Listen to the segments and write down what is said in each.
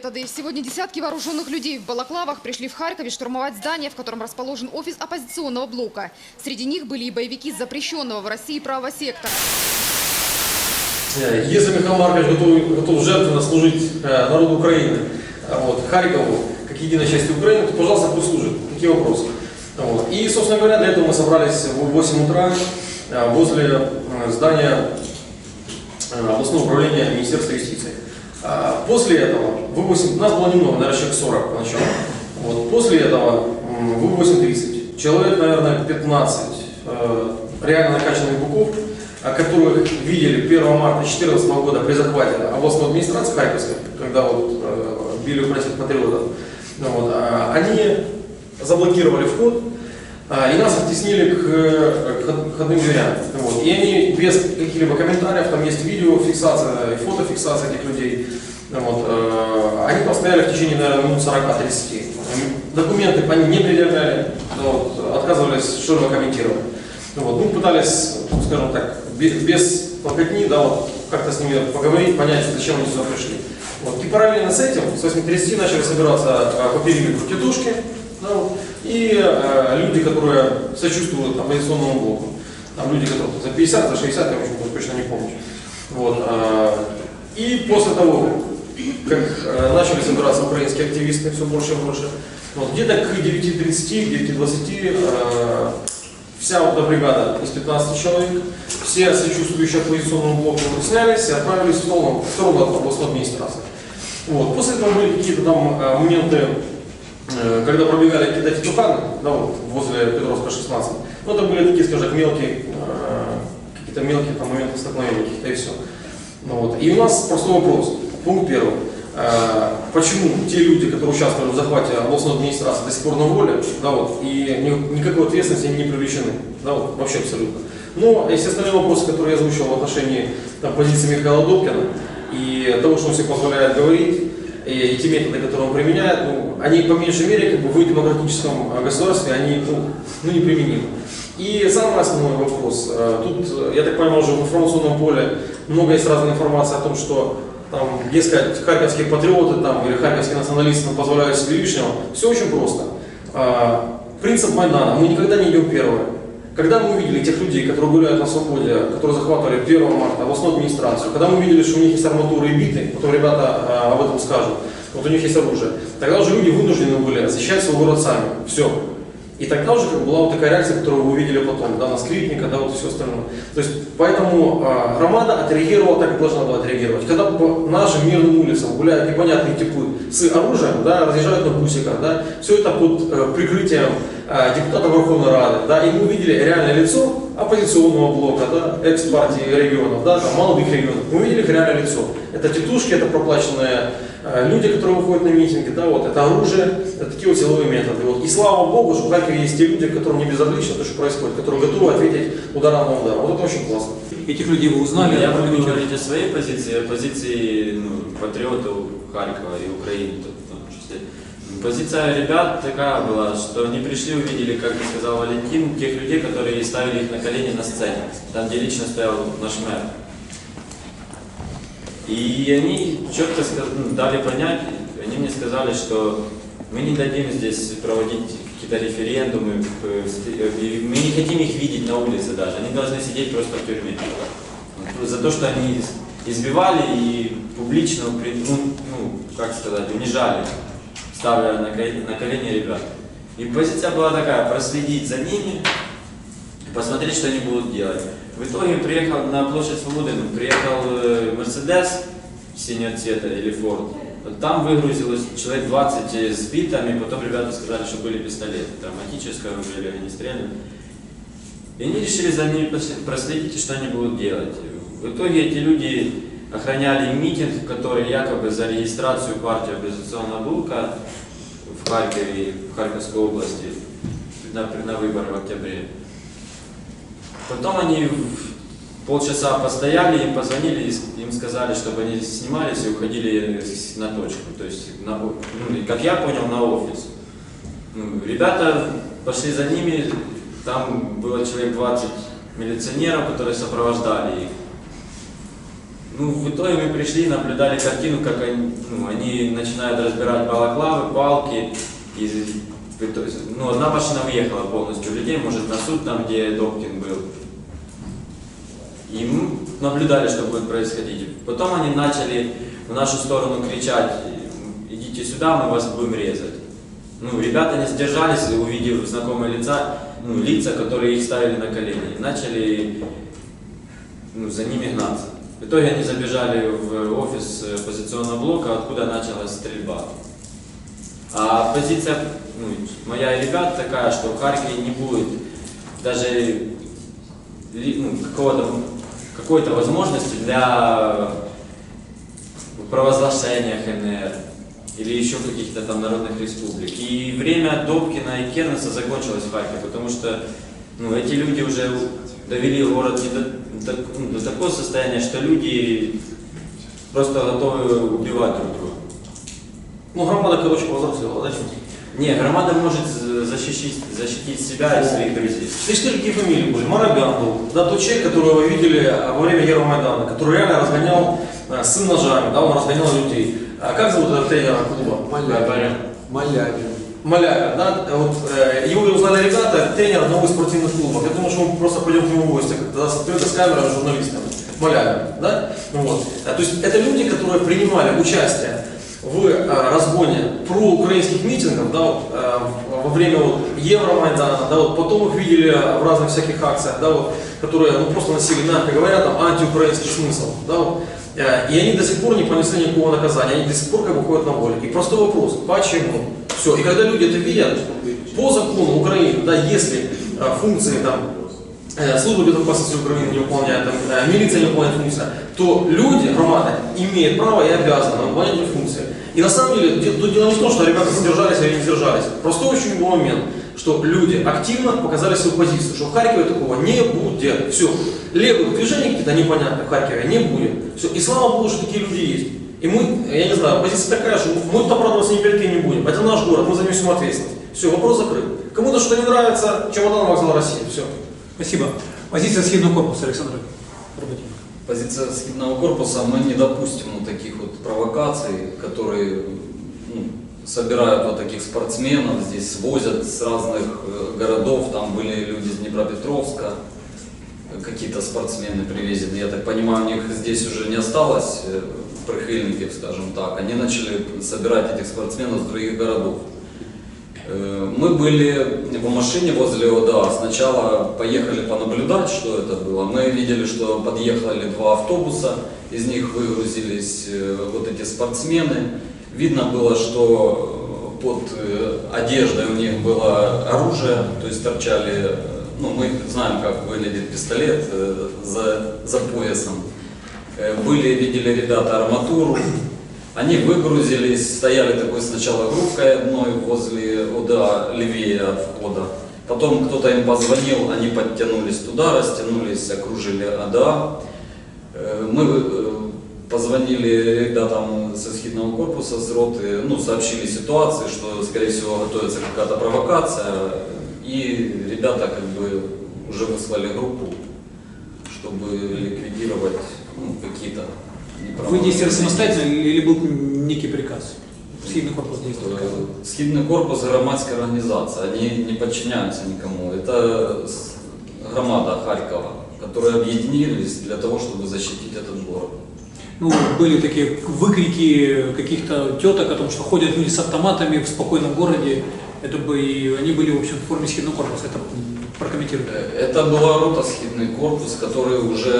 методы. Сегодня десятки вооруженных людей в балаклавах пришли в Харькове штурмовать здание, в котором расположен офис оппозиционного блока. Среди них были и боевики запрещенного в России правого сектора. Если Михаил Маркович готов, готов жертвенно служить э, народу Украины, э, вот, Харькову, как единой части Украины, то, пожалуйста, пусть служит. Какие вопросы? Вот. И, собственно говоря, для этого мы собрались в 8 утра э, возле здания областного управления Министерства юстиции. А После этого, в 8, нас было немного, наверное, человек 40 поначалу. Вот. После этого м, в 8.30 человек, наверное, 15 э, реально накачанных буков, а, которых видели 1 марта 2014 года при захвате областной администрации Харьковской, когда вот э, били украинских патриотов, ну вот, а, они заблокировали вход и нас оттеснили к, э, входным дверям. Вот. И они без каких-либо комментариев, там есть видеофиксация и фотофиксация этих людей, вот, э, они постояли в течение, наверное, минут 40-30. Документы они не предъявляли, вот, отказывались что-либо комментировать. Вот, ну, пытались, скажем так, без, без да, вот, как-то с ними поговорить, понять, зачем они сюда пришли. Вот. И параллельно с этим, с 8.30 начали собираться э, по тетушки, да, вот, и э, люди, которые сочувствуют оппозиционному блоку. Там люди, которые за 50, за 60, я уже точно не помню. Вот, э, и после того, как э, начали собираться украинские активисты все больше и больше, вот, где-то к 9.30, 9.20 э, вся вот эта бригада из 15 человек, все сочувствующие оппозиционному блоку снялись и отправились в сторону, в сторону областной администрации. Вот. После этого были какие-то там э, моменты, когда пробегали какие-то титуханы, да, вот, возле Петровска 16. Ну, это были такие, скажем так, мелкие, э, какие-то мелкие там, моменты столкновения каких-то и все. Ну, вот. И у нас простой вопрос. Пункт первый. Э, Почему те люди, которые участвовали в захвате областной администрации, до сих пор на воле, да, вот, и ни- никакой ответственности они не привлечены, да, вот, вообще абсолютно. Но есть остальные вопросы, которые я озвучил в отношении там, позиции Михаила Добкина и того, что он себе позволяет говорить, и, те методы, которые он применяет, ну, они по меньшей мере как бы, в демократическом э, государстве они ну, ну, неприменимы. И самый основной вопрос. э, Тут, э, я так понимаю, уже в информационном поле много есть разной информации о том, что там, дескать, харьковские патриоты там, или харьковские националисты нам позволяют себе лишнего. Все очень просто. Принцип Майдана. Мы никогда не идем первые. Когда мы увидели тех людей, которые гуляют на свободе, которые захватывали 1 марта областную администрацию, когда мы увидели, что у них есть арматура и биты, потом ребята а, об этом скажут, вот у них есть оружие, тогда уже люди вынуждены были защищать свой город сами. Все. И тогда уже как бы была вот такая реакция, которую вы увидели потом, да, на Скрипника, да, вот все остальное. То есть, поэтому э, громада отреагировала так, как должна была отреагировать. Когда по нашим мирным улицам гуляют непонятные типы с оружием, да, разъезжают на бусиках, да, все это под э, прикрытием э, депутата Верховной Рады, да, и мы увидели реальное лицо оппозиционного блока, да, экс-партии регионов, да, там, молодых регионов. Мы увидели их реальное лицо. Это тетушки, это проплаченные э, люди, которые выходят на митинги, да, вот, это оружие, это такие вот силовые методы. Вот. И слава Богу, что в Харькове есть те люди, которым не безразлично то, что происходит, которые готовы ответить ударом на удар. Вот это очень классно. Этих людей вы узнали? Я буду вы- говорить о своей позиции, о позиции ну, патриотов Харькова и Украины в том числе. Позиция ребят такая была, что они пришли, увидели, как сказал Валентин, тех людей, которые ставили их на колени на сцене, там, где лично стоял наш мэр. И они четко ну, дали понять, они мне сказали, что мы не дадим здесь проводить какие-то референдумы, э, мы не хотим их видеть на улице даже, они должны сидеть просто в тюрьме. За то, что они избивали и публично, ну, как сказать, унижали, ставя на колени, на колени ребят. И позиция была такая, проследить за ними, посмотреть, что они будут делать. В итоге приехал на площадь Свободы, ну, приехал э, Мерседес синего цвета или Форд. Там выгрузилось человек 20 с битами, потом ребята сказали, что были пистолеты, травматическое оружие или огнестрельное. И они решили за ними проследить, что они будут делать. В итоге эти люди охраняли митинг, который якобы за регистрацию партии оппозиционного блока в Харькове, в Харьковской области на, на выборы в октябре. Потом они полчаса постояли, им позвонили, им сказали, чтобы они снимались и уходили на точку. То есть, на, ну, как я понял, на офис. Ну, ребята пошли за ними, там было человек 20 милиционеров, которые сопровождали их. Ну, в итоге мы пришли, наблюдали картину, как они, ну, они начинают разбирать балаклавы, палки. И ну, одна машина въехала полностью людей, может, на суд там, где Добкин был. И мы наблюдали, что будет происходить. Потом они начали в нашу сторону кричать, идите сюда, мы вас будем резать. Ну, ребята не сдержались, увидев знакомые лица, ну, лица, которые их ставили на колени. И начали ну, за ними гнаться. В итоге они забежали в офис э, позиционного блока, откуда началась стрельба. А позиция ну, моя и ребят такая, что в Харькове не будет даже ну, какого-то, какой-то возможности для провозглашения ХНР или еще каких-то там народных республик. И время Добкина и Кернеса закончилось в Харькове, потому что ну, эти люди уже довели город не до, до- ну, до такого состояния, что люди просто готовы убивать друг друга. Ну, громада, короче, повзрослела, да? Не, громада может защитить, защитить себя и своих друзей. Ты четыре какие фамилии были? Мараган был, да, тот человек, которого вы видели а, во время Евромайдана, который реально разгонял а, с ножами, да, он разгонял людей. А как зовут этого тренера клуба? Малявин. Малявин. Маляка, да, вот, э, его узнали ребята, тренер одного из спортивных клубов. Я думал, что мы просто пойдем к нему в гости, когда с открытой с камерой журналистами. Маляка, да? Вот. А, то есть это люди, которые принимали участие в э, разгоне проукраинских митингов, да, вот, э, во время вот, Евромайдана, да, вот, потом их видели в разных всяких акциях, да, вот, которые ну, просто носили, мягко говоря, там, антиукраинский смысл. Да, вот. Э, И они до сих пор не понесли никакого наказания, они до сих пор как бы ходят на воле. И простой вопрос, почему? Все. И когда люди это видят, по закону Украины, да, если э, функции там, э, служба безопасности Украины не выполняет, там, э, милиция не выполняет функцию, то люди, громада, имеют право и обязаны выполнять эти функции. И на самом деле, де- тут дело не в том, что ребята задержались или не задержались. Простой очень был момент, что люди активно показали свою позицию, что в Харькове такого не будет. Все. Левых движений каких-то непонятных в Харькове не будет. Все. И слава Богу, что такие люди есть. И мы, я не знаю, позиция такая, что мы тут оправдываться ни перед кем не будем. Это наш город, мы за него несем ответственность. Все, вопрос закрыт. Кому-то что не нравится, чемодан вокзал России. Все. Спасибо. Позиция съедного корпуса, Александр Работенко. Позиция схидного корпуса, мы не допустим вот таких вот провокаций, которые ну, собирают вот таких спортсменов, здесь свозят с разных э, городов, там были люди из Днепропетровска, какие-то спортсмены привезены, я так понимаю, у них здесь уже не осталось э, прихильников, скажем так, они начали собирать этих спортсменов с других городов. Э, Мы были в машине возле ОДА. Сначала поехали понаблюдать, что это было. Мы видели, что подъехали два автобуса, из них выгрузились э, вот эти спортсмены. Видно было, что э, под одеждой у них было оружие, то есть торчали, ну мы знаем, как выглядит пистолет за, за поясом. Э, Были, видели ребята арматуру, они выгрузились, стояли такой сначала группкой одной возле ОДА, левее от входа. Потом кто-то им позвонил, они подтянулись туда, растянулись, окружили ОДА. Э, Мы э, позвонили ребятам со схидного корпуса, с роты, ну, сообщили ситуацию, что, скорее всего, готовится какая-то провокация. И ребята как бы уже выслали группу, чтобы ликвидировать ну, какие-то Вы действовали неправомерные самостоятельно или был некий приказ? Съедный корпус действовал. Э, Східний корпус громадська організація, вони не подчиняются никому. Это с- громада Харькова, которые объединились для того, чтобы защитить этот город. Ну, были такие выкрики каких-то теток о том, что ходят люди с автоматами в спокойном городе. Это бы и они были, в общем, в форме съедного корпуса. Это м, прокомментируйте. Э, Это была рота Східний корпус, которые уже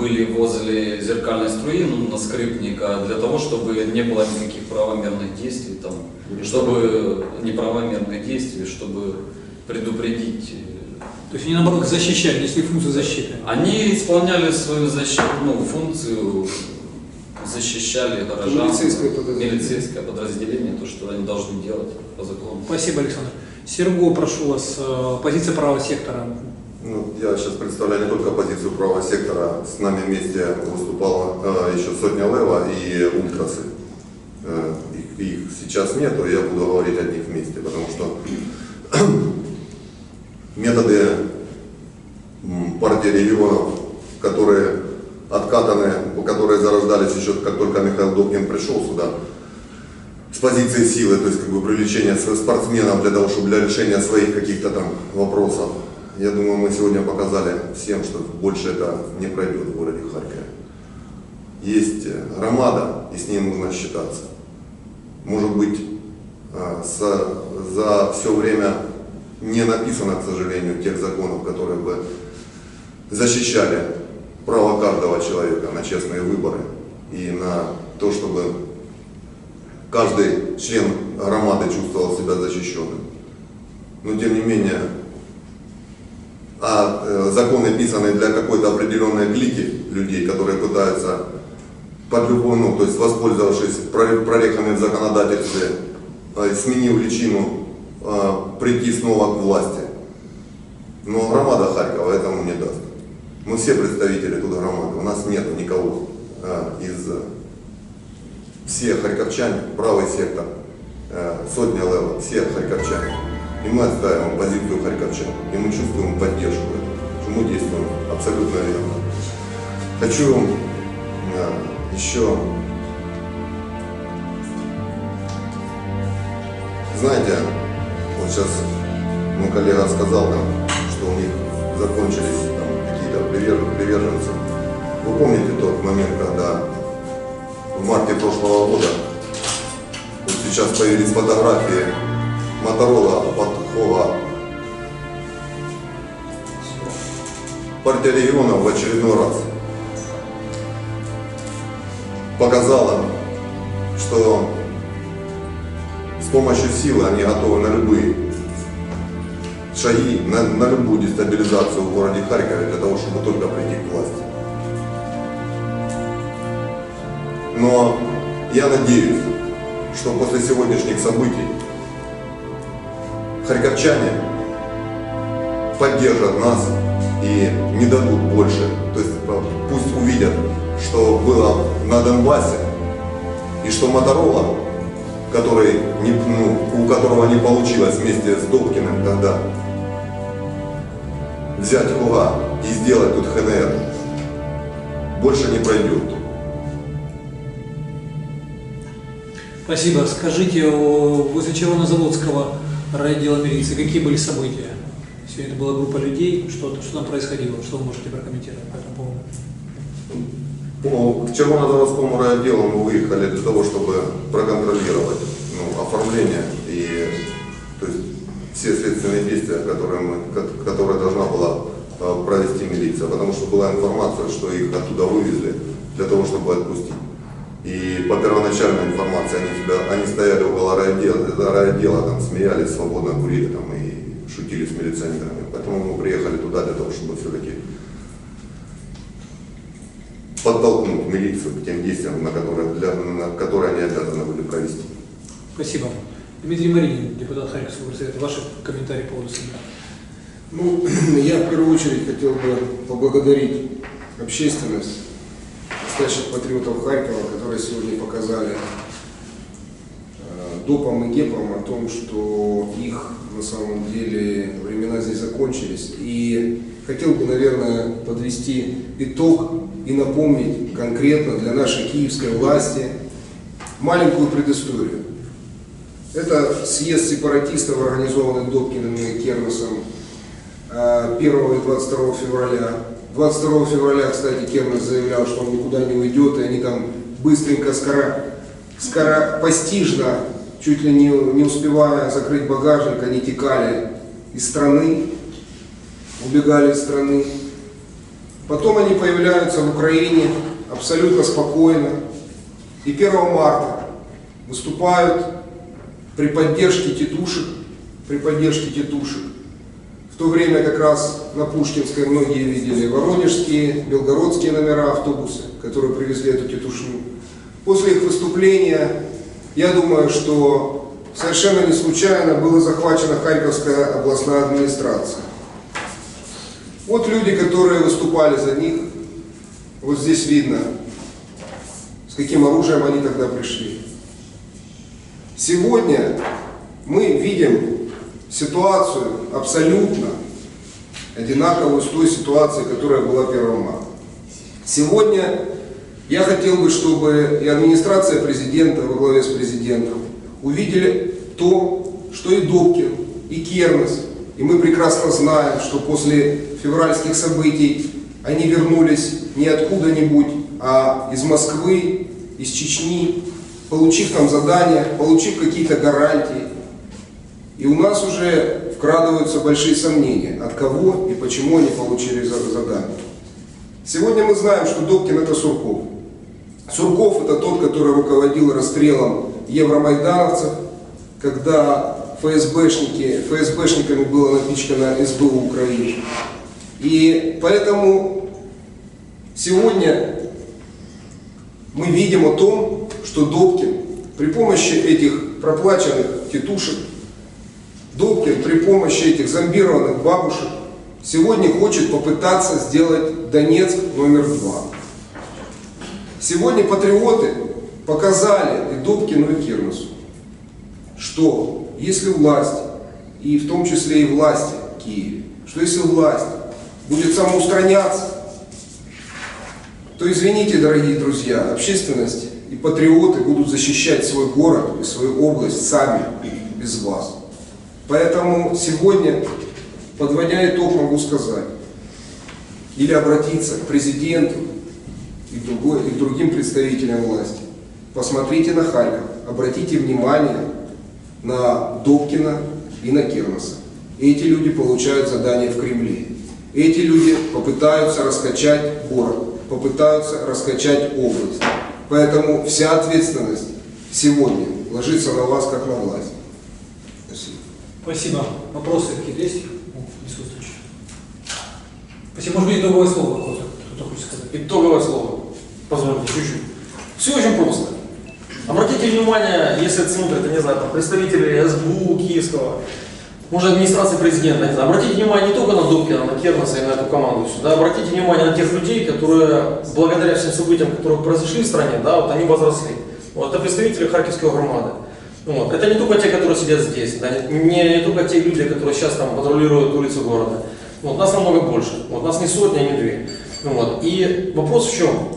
были возле зеркальной струи, ну, на скрипника, для того, чтобы не было никаких правомерных действий, там, чтобы неправомерных действий, чтобы предупредить э, То есть они, наоборот, защищали, несли функцию защиты. Они исполняли свою защиту, ну, функцию, защищали горожан. Милицейское подразделение. Милицейское подразделение, то, что они должны делать по закону. Спасибо, Александр. Серго, прошу вас, э, позиция правого сектора. Ну, я сейчас представляю не только позицию правого сектора. С нами вместе выступала э, еще сотня Лева и Ультрасы. Э, их, их сейчас нету, я буду говорить о них вместе, потому что методы партии регионов, которые откатаны, по еще как только Михаил Добкин пришел сюда, с позиции силы, то есть как бы привлечения своих спортсменов для того, чтобы для решения своих каких-то там вопросов. Я думаю, мы сегодня показали всем, что больше это не пройдет в городе Харькове. Есть э, громада, и с ней нужно считаться. Может быть, э, за все время не написано, к сожалению, тех законов, которые бы защищали право каждого человека на честные выборы и на то, чтобы каждый член громады чувствовал себя защищенным. Но тем не менее, законы писаны для какой-то определенной клики людей, которые пытаются под любой, ну, то есть воспользовавшись проре- прорехами в законодательстве, э, сменив личину, э, прийти снова к власти. Но громада Харькова этому не даст. Мы все представители тут громады, у нас нет никого э, из все харьковчане, правый сектор, сотня лева, все харьковчане. И мы отстаиваем позицию харьковчан, и мы чувствуем поддержку мы действуем абсолютно верно. Хочу э, еще, знаете, вот сейчас мой коллега сказал там, что у них закончились там какие-то привер- приверженцы. Вы помните тот момент, когда в марте прошлого года вот сейчас появились фотографии Моторола Патхова. Партия регионов в очередной раз показала, что с помощью силы они готовы на любые шаги, на, на любую дестабилизацию в городе Харькове для того, чтобы только прийти к власти. Но я надеюсь, что после сегодняшних событий харьковчане поддержат нас и не дадут больше. То есть э, пусть увидят, что было на Донбассе, и что Моторола, который не, ну, у которого не получилось вместе с Добкиным тогда взять Хуга и сделать тут ХНР, больше не пройдет. Спасибо. Скажите, возле Червонозаводского райотдела милиции какие были события? Сегодня это была группа людей, что, что там происходило, что вы можете прокомментировать по этому поводу? По- К Червонозаводскому райотделу мы выехали для того, чтобы проконтролировать ну, оформление и то есть, все следственные действия, которые, мы, ко- которые должна была э, провести милиция, потому что была информация, что их оттуда вывезли для того, чтобы отпустить. И по первоначальной информации они, себя, они стояли около райотдела, райотдела, там смеялись, свободно курили там, шутили с милиционерами. Поэтому мы приехали туда для того, чтобы все-таки подтолкнуть милицию к тем действиям, на которые, для, на которые они обязаны были провести. Спасибо. Дмитрий Маринин, депутат Харьковского горсовета, ваши комментарии по поводу суда. Ну, я в первую очередь хотел бы поблагодарить общественность, настоящих патриотов Харькова, которые сегодня показали э, допам и гепам о том, что их на самом деле времена здесь закончились. И хотел бы, наверное, подвести итог и напомнить конкретно для нашей киевской власти маленькую предысторию. Это съезд сепаратистов, организованный Добкиным и Кернесом э, 1 и 22 февраля. 22 февраля, кстати, Кернес заявлял, что он никуда не уйдет, и они там быстренько, скоро, скоропостижно, чуть ли не, не успевая закрыть багажник, они текали из страны, убегали из страны. Потом они появляются в Украине абсолютно спокойно. И 1 марта выступают при поддержке тетушек, при поддержке тетушек. В то время как раз на Пушкинской многие видели воронежские, белгородские номера автобусы, которые привезли эту тетушню. После их выступления, я думаю, что совершенно не случайно была захвачена Харьковская областная администрация. Вот люди, которые выступали за них, вот здесь видно, с каким оружием они тогда пришли. Сегодня мы видим ситуацию абсолютно одинаковую с той ситуацией, которая была 1 марта. Сегодня Я хотел бы, чтобы и администрация президента во главе с президентом увидели то, что и Добкин, и Кернес, и мы прекрасно знаем, что после февральских событий они вернулись не откуда-нибудь, а из Москвы, из Чечни, получив там задания, получив какие-то гарантии. И у нас уже вкрадываются большие сомнения, от кого и почему они получили за- задание. Сегодня мы знаем, что Добкин это Сурков. Сурков это тот, который руководил расстрелом евромайдановцев, когда ФСБшники, ФСБшниками было напичкано СБУ Украины. И поэтому сегодня мы видим о том, что Добкин при помощи этих проплаченных тетушек, Добкин при помощи этих зомбированных бабушек сегодня хочет попытаться сделать Донецк номер два. Сегодня патриоты показали и Добкину, и Кирнусу, что если власть, и в том числе и власти в Киеве, что если власть будет самоустраняться, то извините, дорогие друзья, общественность и патриоты будут защищать свой город и свою область сами, без вас. Поэтому сегодня, подводя итог, могу сказать, или обратиться к президенту и, другой, и к другим представителям власти. Посмотрите на Харьков, обратите внимание на Добкина и на Кирноса. Эти люди получают задания в Кремле. Эти люди попытаются раскачать город, попытаются раскачать область. Поэтому вся ответственность сегодня ложится на вас, как на власть. Спасибо. Спасибо. Вопросы какие-то есть? Ну, присутствующие. Спасибо. Может быть, итоговое слово кто-то хочет сказать? Итоговое слово. Позвольте, чуть-чуть. Все очень просто. Обратите внимание, если смотрят, я не знаю, там, представители СБУ Киевского, может, администрации президента, не знаю, обратите внимание не только на Добкина, на Кернеса и на эту команду сюда, обратите внимание на тех людей, которые, благодаря всем событиям, которые произошли в стране, да, вот они возросли. Вот, это представители Харьковской громады. Вот. Это не только те, которые сидят здесь, да, не, не, только те люди, которые сейчас там патрулируют улицы города. Вот, нас намного больше. Вот, нас не сотни, не две. Вот. И вопрос в чем?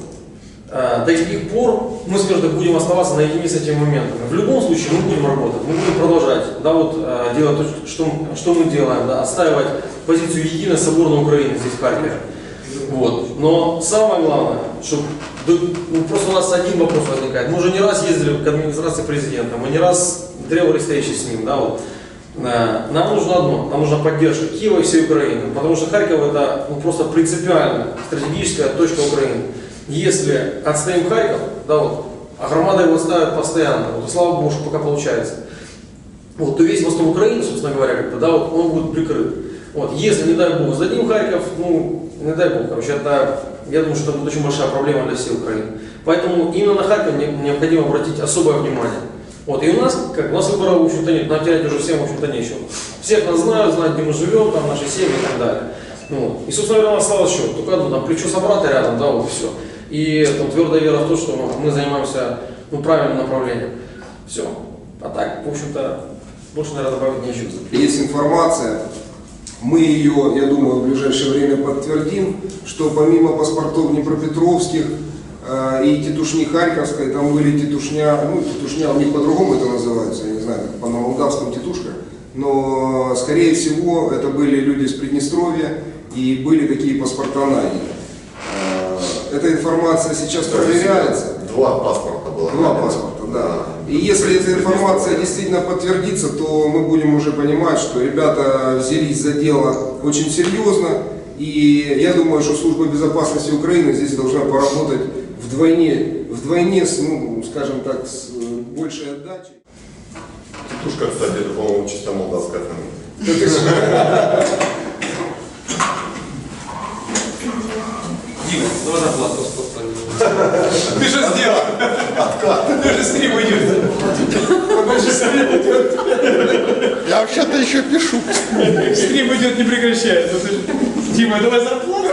Э, До каких пор мы, скажем так, будем оставаться наедине с этими моментами. В любом случае мы будем работать, мы будем продолжать да, вот, э, делать то, что, что мы делаем, да, отстаивать позицию единой соборной Украины здесь в Харькове. Вот. Но самое главное, чтобы ну, просто у нас один вопрос возникает. Мы уже не раз ездили к администрации президента, мы не раз требовали встречи с ним. Да, вот. Э, Нам нужно одно, нам нужна поддержка Киева и всей Украины, потому что Харьков это ну, просто принципиально стратегическая точка Украины. Если отстоим Харьков, да, вот, а громада его ставит постоянно, вот, слава Богу, что пока получается, вот, то весь восток Украины, собственно говоря, как бы, да, вот, он будет прикрыт. Вот, если, не дай Бог, сдадим Харьков, ну, не дай Бог, короче, это, я думаю, что это будет очень большая проблема для всей Украины. Поэтому именно на Харьков не- необходимо обратить особое внимание. Вот, и у нас, как у нас выбора, в общем-то, нет, нам терять уже всем, в общем-то, нечего. Всех нас знают, знают, где мы живем, там, наши семьи и так далее. Ну. И, собственно говоря, у нас осталось что? Только одно, там, плечо собрата рядом, да, вот и все. И там, твердая вера в то, что мы занимаемся ну, правильным направлением. Все. А так, в общем-то, больше, наверное, добавить нечего. Есть информация, мы ее, я думаю, в ближайшее время подтвердим, что помимо паспортов Днепропетровских э, и тетушни Харьковской, там были тетушня, ну тетушня, у них по-другому это называется, я не знаю, по-молдавскому тетушка, но скорее всего это были люди с Приднестровья и были такие паспорта на. Эта информация сейчас проверяется. Два паспорта было. Два паспорта, да. И если эта информация действительно подтвердится, то мы будем уже понимать, что ребята взялись за дело очень серьезно. И я думаю, что служба безопасности Украины здесь должна поработать вдвойне, вдвойне с, ну, скажем так, с э, большей отдачей. Тетушка, кстати, это, по-моему, чисто молдавская фамилия. Дима, давай зарплату Ты что сделал? Ты же стрим идет. Я вообще-то еще пишу. Стрим идет, не прекращается. Дима, давай зарплату.